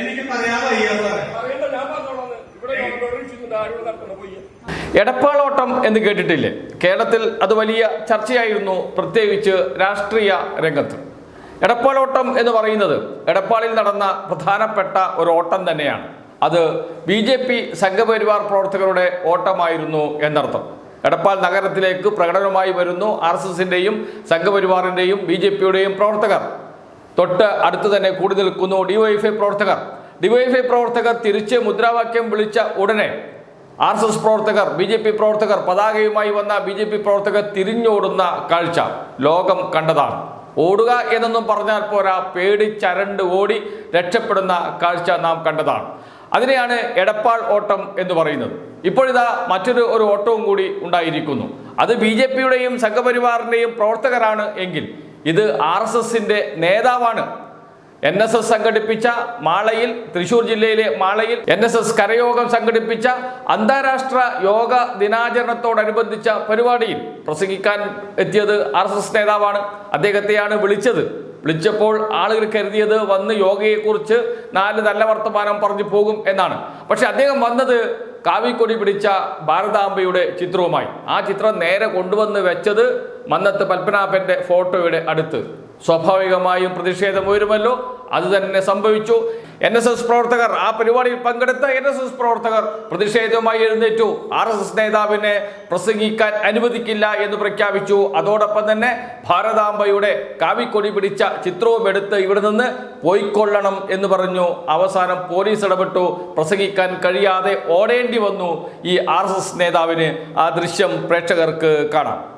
എനിക്ക് പറയാൻ വയ്യ സാറേ. എടപ്പാളോട്ടം എന്ന് കേട്ടിട്ടില്ലേ? കേരളത്തിൽ അത് വലിയ ചർച്ചയായിരുന്നു പ്രത്യേകിച്ച് രാഷ്ട്രീയ രംഗത്ത്. എടപ്പാളോട്ടം എന്ന് പറയുന്നത് എടപ്പാളിൽ നടന്ന പ്രധാനപ്പെട്ട ഒരു ഓട്ടം തന്നെയാണ്. അത് ബി ജെ പി സംഘപരിവാർ പ്രവർത്തകരുടെ ഓട്ടമായിരുന്നു എന്നർത്ഥം. എടപ്പാൾ നഗരത്തിലേക്ക് പ്രകടനമായി വരുന്നു ആർ എസ് എസിന്റെയും സംഘപരിവാറിന്റെയും ബി ജെ പിയുടെയും പ്രവർത്തകർ. തൊട്ട് അടുത്ത് തന്നെ കൂടി നിൽക്കുന്നു. ഡിവൈഎഫ്ഐ പ്രവർത്തകർ. ഡിവൈഎഫ്ഐ പ്രവർത്തകർ തിരിച്ച് മുദ്രാവാക്യം വിളിച്ച ഉടനെ ആർ എസ് എസ് പ്രവർത്തകർ ബി ജെ പി പ്രവർത്തകർ പതാകയുമായി വന്ന ബി ജെ പി പ്രവർത്തകർ തിരിഞ്ഞോടുന്ന കാഴ്ച ലോകം കണ്ടതാണ്. ഓടുക എന്നൊന്നും പറഞ്ഞാൽ പോരാ പേടി ചരണ്ട് ഓടി രക്ഷപ്പെടുന്ന കാഴ്ച നാം കണ്ടതാണ്. അതിനെയാണ് എടപ്പാൾ ഓട്ടം എന്ന് പറയുന്നത്. ഇപ്പോഴിതാ മറ്റൊരു ഒരു ഓട്ടവും കൂടി ഉണ്ടായിരിക്കുന്നു. അത് ബി ജെ പിയുടെയും സംഘപരിവാറിന്റെയും പ്രവർത്തകരാണ് എങ്കിൽ ഇത് ആർ എസ് എസിന്റെ നേതാവാണ്. എൻ എസ് എസ് സംഘടിപ്പിച്ച മാളയിൽ തൃശൂർ ജില്ലയിലെ മാളയിൽ എൻ എസ് എസ് കരയോഗം സംഘടിപ്പിച്ച അന്താരാഷ്ട്ര യോഗ ദിനാചരണത്തോടനുബന്ധിച്ച പരിപാടിയിൽ പ്രസംഗിക്കാൻ എത്തിയത് ആർ എസ് എസ് നേതാവാണ്. അദ്ദേഹത്തെയാണ് വിളിച്ചത്. വിളിച്ചപ്പോൾ ആളുകൾ കരുതിയത് വന്ന് യോഗയെക്കുറിച്ച് നാല് നല്ല വർത്തമാനം പറഞ്ഞു പോകും എന്നാണ്. പക്ഷെ അദ്ദേഹം വന്നത് കാവിക്കൊടി പിടിച്ച ഭാരതാംബയുടെ ചിത്രവുമായി. ആ ചിത്രം നേരെ കൊണ്ടുവന്ന് വെച്ചത് മന്നത്ത് പത്മനാഭന്റെ ഫോട്ടോയുടെ അടുത്ത് സ്വാഭാവികമായും പ്രതിഷേധം ഉയരുമല്ലോ. അത് തന്നെ സംഭവിച്ചു. എൻ എസ് എസ് പ്രവർത്തകർ ആ പരിപാടിയിൽ പങ്കെടുത്ത എൻ എസ് എസ് പ്രവർത്തകർ പ്രതിഷേധവുമായി എഴുന്നേറ്റു. ആർ എസ് എസ് നേതാവിനെ പ്രസംഗിക്കാൻ അനുവദിക്കില്ല എന്ന് പ്രഖ്യാപിച്ചു. അതോടൊപ്പം തന്നെ ഭാരതാംബയുടെ കാവിക്കൊടി പിടിച്ച ചിത്രവും എടുത്ത് ഇവിടെ നിന്ന് പോയിക്കൊള്ളണം എന്ന് പറഞ്ഞു. അവസാനം പോലീസ് ഇടപെട്ടു. പ്രസംഗിക്കാൻ കഴിയാതെ ഓടേണ്ടി വന്നു ഈ ആർ നേതാവിന്. ആ ദൃശ്യം പ്രേക്ഷകർക്ക് കാണാം.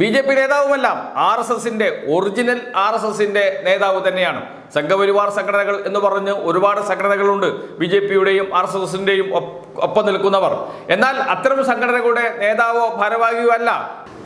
ബി ജെ പി നേതാവുമെല്ലാം ആർ എസ് എസിന്റെ ഒറിജിനൽ ആർ എസ് എസിന്റെ നേതാവ് തന്നെയാണ്. സംഘപരിവാർ സംഘടനകൾ എന്ന് പറഞ്ഞ് ഒരുപാട് സംഘടനകളുണ്ട്. ബി ജെ പിയുടെയും ആർ എസ് എസിന്റെയും ഒപ്പം നിൽക്കുന്നവർ. എന്നാൽ അത്തരം സംഘടനകളുടെ നേതാവോ ഭാരവാഹിയോ അല്ല.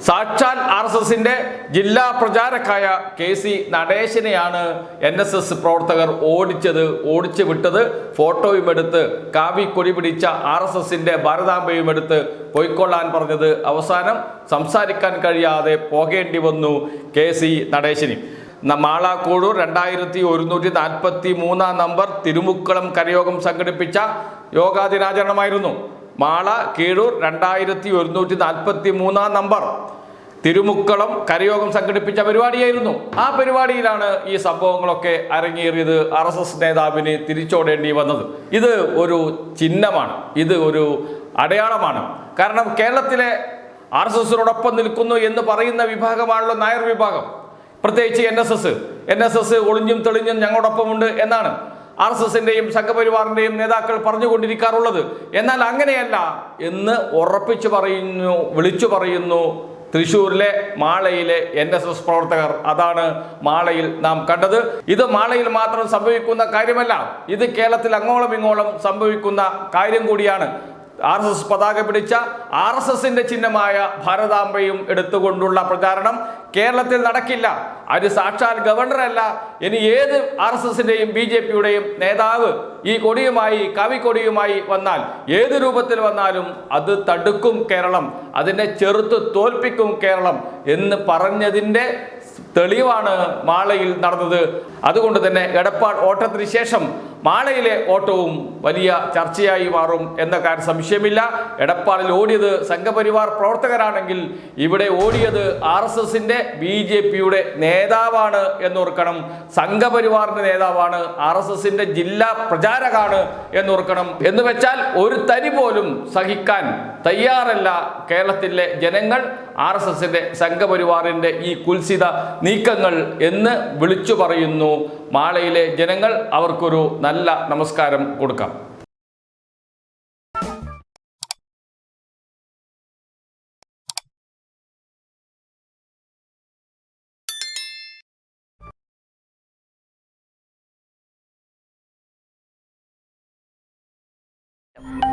സാക്ഷാൽ ആർ എസ് എസിന്റെ ജില്ലാ പ്രചാരക്കായ കെ സി നടേശനെയാണ് എൻ എസ് എസ് പ്രവർത്തകർ ഓടിച്ചത് ഓടിച്ചു വിട്ടത്. ഫോട്ടോയും എടുത്ത് കാവി കൊടി പിടിച്ച ആർ എസ് എസിന്റെ ഭാരതാംബയും എടുത്ത് പൊയ്ക്കൊള്ളാൻ പറഞ്ഞത് അവസാനം സംസാരിക്കാൻ കഴിയാതെ പോകേണ്ടി വന്നു കെ സി നടേശന്. ന- മാള കൂടൂർ രണ്ടായിരത്തി ഒരുന്നൂറ്റി നാൽപ്പത്തി മൂന്നാം നമ്പർ തിരുമുക്കളം കരയോഗം സംഘടിപ്പിച്ച യോഗാ ദിനാചരണമായിരുന്നു മാള കീഴൂർ രണ്ടായിരത്തി ഒരുന്നൂറ്റി നാൽപ്പത്തി മൂന്നാം നമ്പർ തിരുമുക്കളം കരയോഗം സംഘടിപ്പിച്ച പരിപാടിയായിരുന്നു. ആ പരിപാടിയിലാണ് ഈ സംഭവങ്ങളൊക്കെ അരങ്ങേറിയത്. ആർ എസ് എസ് നേതാവിന് തിരിച്ചോടേണ്ടി വന്നത്. ഇത് ഒരു ചിഹ്നമാണ്. ഇത് ഒരു അടയാളമാണ്. കാരണം കേരളത്തിലെ ആർ എസ് എസിനോടൊപ്പം നിൽക്കുന്നു എന്ന് പറയുന്ന വിഭാഗമാണല്ലോ നായർ വിഭാഗം. പ്രത്യേകിച്ച് N S S N S S ഒളിഞ്ഞും തെളിഞ്ഞും ഞങ്ങളോടൊപ്പമുണ്ട് എന്നാണ് ആർ എസ് എസിന്റെയും സംഘപരിവാറിന്റെയും നേതാക്കൾ പറഞ്ഞുകൊണ്ടിരിക്കാറുള്ളത്. എന്നാൽ അങ്ങനെയല്ല എന്ന് ഉറപ്പിച്ചു പറയുന്നു വിളിച്ചു പറയുന്നു തൃശ്ശൂരിലെ മാളയിലെ എൻ എസ് എസ് പ്രവർത്തകർ. അതാണ് മാളയിൽ നാം കണ്ടത്. ഇത് മാളയിൽ മാത്രം സംഭവിക്കുന്ന കാര്യമല്ല ഇത് കേരളത്തിൽ അങ്ങോളം ഇങ്ങോളം സംഭവിക്കുന്ന കാര്യം കൂടിയാണ്. ആർ എസ് എസ് പതാക പിടിച്ച ആർ എസ് എസിന്റെ ചിഹ്നമായ ഭാരതാംബയും എടുത്തുകൊണ്ടുള്ള പ്രചാരണം കേരളത്തിൽ നടക്കില്ല. അത് സാക്ഷാൽ ഗവർണറല്ല ഇനി ഏത് ആർ എസ് എസിന്റെയും ബി ജെ പിയുടെയും നേതാവ് ഈ കൊടിയുമായി കവി കൊടിയുമായി വന്നാൽ ഏത് രൂപത്തിൽ വന്നാലും അത് തടുക്കും കേരളം അതിനെ ചെറുത്ത് തോൽപ്പിക്കും കേരളം എന്ന് പറഞ്ഞതിന്റെ തെളിവാണ് മാളയിൽ നടന്നത്. അതുകൊണ്ട് തന്നെ എടപ്പാൾ ഓട്ടത്തിന് ശേഷം മാളയിലെ ഓട്ടവും വലിയ ചർച്ചയായി മാറും എന്ന കാര്യം സംശയമില്ല. എടപ്പാളിൽ ഓടിയത് സംഘപരിവാർ പ്രവർത്തകരാണെങ്കിൽ ഇവിടെ ഓടിയത് ആർ എസ് എസിന്റെ ബി ജെ പിയുടെ നേതാവാണ് എന്നോർക്കണം. സംഘപരിവാറിന്റെ നേതാവാണ് ആർ എസ് എസിന്റെ ജില്ലാ പ്രചാരകാണ് എന്നോർക്കണം. എന്ന് വെച്ചാൽ ഒരു തരി പോലും സഹിക്കാൻ തയ്യാറല്ല കേരളത്തിലെ ജനങ്ങൾ ആർ എസ് എസിന്റെ സംഘപരിവാറിന്റെ ഈ കുൽസിത നീക്കങ്ങൾ എന്ന് വിളിച്ചു പറയുന്നു. മാളയിലെ ജനങ്ങൾ അവർക്കൊരു നല്ല നമസ്കാരം കൊടുക്കാം. അറിയാം